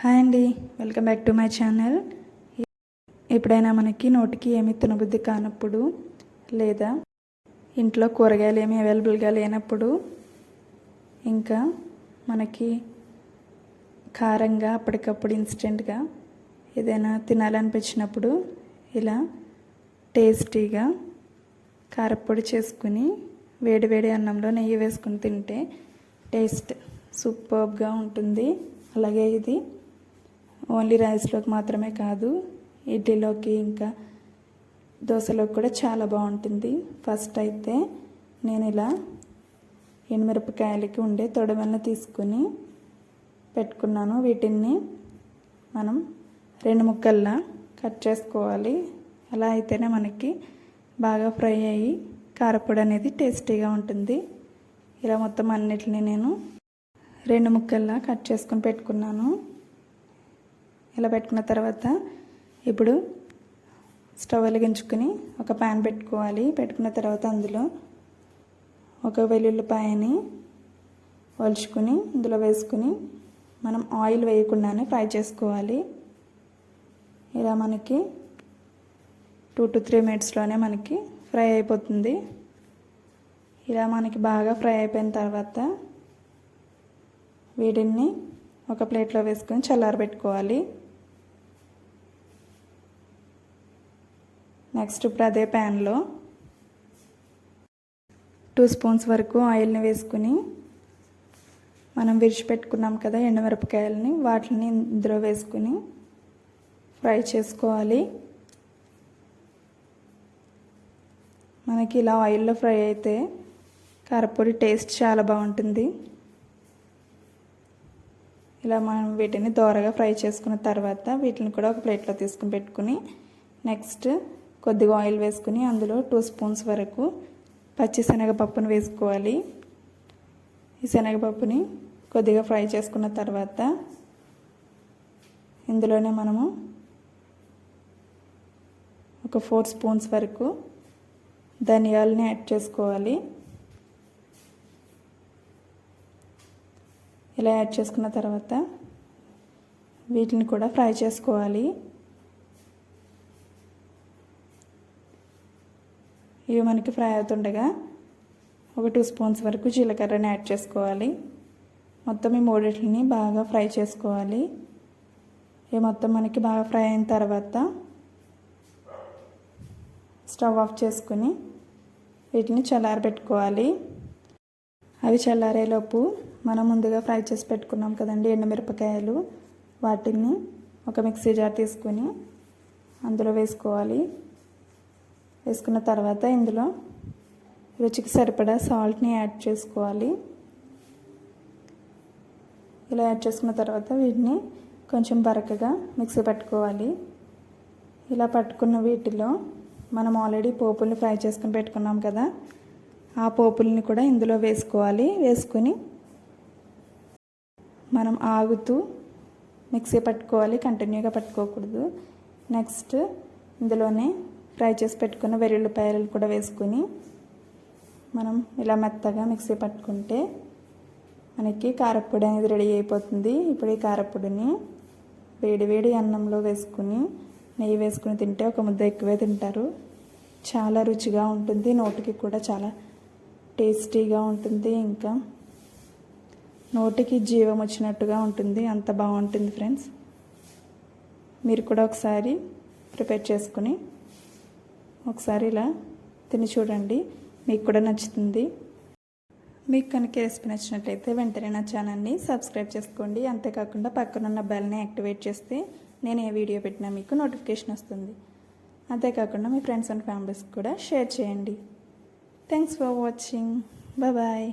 Hi అండి. Welcome back to my channel. ఎప్పుడైనా మనకి నోటికి ఏమి తినబుద్ధి కానప్పుడు లేదా ఇంట్లో కూరగాయలు ఏమి అవైలబుల్గా లేనప్పుడు ఇంకా మనకి కారంగా అప్పటికప్పుడు ఇన్స్టెంట్గా ఏదైనా తినాలనిపించినప్పుడు ఇలా టేస్టీగా కారపొడి చేసుకుని వేడి వేడి అన్నంలో నెయ్యి వేసుకుని తింటే టేస్ట్ సూపర్గా ఉంటుంది. అలాగే ఇది ఓన్లీ రైస్లోకి మాత్రమే కాదు ఇడ్లీలోకి ఇంకా దోశలోకి కూడా చాలా బాగుంటుంది. ఫస్ట్ అయితే నేను ఇలా ఎండుమిరపకాయలకి ఉండే తొడవలను తీసుకుని పెట్టుకున్నాను. వీటిని మనం రెండు ముక్కల్లా కట్ చేసుకోవాలి. అలా అయితేనే మనకి బాగా ఫ్రై అయ్యి కారపొడి అనేది టేస్టీగా ఉంటుంది. ఇలా మొత్తం అన్నిటిని నేను రెండు ముక్కల్లా కట్ చేసుకొని పెట్టుకున్నాను. ఇలా పెట్టుకున్న తర్వాత ఇప్పుడు స్టవ్ వెలిగించుకొని ఒక ప్యాన్ పెట్టుకోవాలి. పెట్టుకున్న తర్వాత అందులో ఒక వెల్లుల్లిపాయని వలుచుకుని ఇందులో వేసుకుని మనం ఆయిల్ వేయకుండానే ఫ్రై చేసుకోవాలి. ఇలా మనకి టూ టు త్రీ మినిట్స్లోనే మనకి ఫ్రై అయిపోతుంది. ఇలా మనకి బాగా ఫ్రై అయిపోయిన తర్వాత వీటిని ఒక ప్లేట్లో వేసుకొని చల్లారబెట్టుకోవాలి. నెక్స్ట్ ఇప్పుడు అదే ప్యాన్లో టూ స్పూన్స్ వరకు ఆయిల్ని వేసుకుని మనం విరిచిపెట్టుకున్నాం కదా ఎండుమిరపకాయలని వాటిని ఇందులో వేసుకుని ఫ్రై చేసుకోవాలి. మనకి ఇలా ఆయిల్లో ఫ్రై అయితే కారపొడి టేస్ట్ చాలా బాగుంటుంది. ఇలా మనం వీటిని దోరగా ఫ్రై చేసుకున్న తర్వాత వీటిని కూడా ఒక ప్లేట్లో తీసుకుని పెట్టుకుని నెక్స్ట్ కొద్దిగా ఆయిల్ వేసుకుని అందులో టూ స్పూన్స్ వరకు పచ్చి శనగపప్పును వేసుకోవాలి. ఈ శనగపప్పుని కొద్దిగా ఫ్రై చేసుకున్న తర్వాత ఇందులోనే మనము ఒక ఫోర్ స్పూన్స్ వరకు ధనియాలని యాడ్ చేసుకోవాలి. ఇలా యాడ్ చేసుకున్న తర్వాత వీటిని కూడా ఫ్రై చేసుకోవాలి. ఇవి మనకి ఫ్రై అవుతుండగా ఒక టూ స్పూన్స్ వరకు జీలకర్రని యాడ్ చేసుకోవాలి. మొత్తం ఈ మూడిటిని బాగా ఫ్రై చేసుకోవాలి. ఇవి మొత్తం మనకి బాగా ఫ్రై అయిన తర్వాత స్టవ్ ఆఫ్ చేసుకుని వీటిని చల్లారబెట్టుకోవాలి. అవి చల్లారేలోపు మనం ముందుగా ఫ్రై చేసి పెట్టుకున్నాం కదండి ఎండుమిరపకాయలు. వాటిని ఒక మిక్సీ జార్ తీసుకుని అందులో వేసుకోవాలి. వేసుకున్న తర్వాత ఇందులో రుచికి సరిపడా సాల్ట్ని యాడ్ చేసుకోవాలి. ఇలా యాడ్ చేసుకున్న తర్వాత వీటిని కొంచెం బరకగా మిక్సీ పట్టుకోవాలి. ఇలా పట్టుకున్న వీటిలో మనం ఆల్రెడీ పోపుల్ని ఫ్రై చేసుకుని పెట్టుకున్నాం కదా ఆ పోపుల్ని కూడా ఇందులో వేసుకోవాలి. వేసుకుని మనం ఆగుతూ మిక్సీ పట్టుకోవాలి కంటిన్యూగా పట్టుకోకూడదు. నెక్స్ట్ ఇందులోనే ఫ్రై చేసి పెట్టుకున్న వెల్లుల్లిపాయలు కూడా వేసుకుని మనం ఇలా మెత్తగా మిక్సీ పట్టుకుంటే మనకి కారప్పొడి అనేది రెడీ అయిపోతుంది. ఇప్పుడు ఈ కారప్పొడిని వేడి వేడి అన్నంలో వేసుకుని నెయ్యి వేసుకుని తింటే ఒక ముద్ద ఎక్కువే తింటారు. చాలా రుచిగా ఉంటుంది. నోటికి కూడా చాలా టేస్టీగా ఉంటుంది. ఇంకా నోటికి జీవం వచ్చినట్టుగా ఉంటుంది. అంత బాగుంటుంది ఫ్రెండ్స్. మీరు కూడా ఒకసారి ప్రిపేర్ చేసుకుని ఒకసారి ఇలా తిని చూడండి. మీకు కూడా నచ్చుతుంది. మీకు కనుక రెసిపీ నచ్చినట్లయితే వెంటనే నా ఛానల్ని సబ్స్క్రైబ్ చేసుకోండి. అంతేకాకుండా పక్కనున్న బెల్ని యాక్టివేట్ చేస్తే నేను ఏ వీడియో పెట్టినా మీకు నోటిఫికేషన్ వస్తుంది. అంతేకాకుండా మీ ఫ్రెండ్స్ అండ్ ఫ్యామిలీస్కి కూడా షేర్ చేయండి. Thanks for watching. బాయ్.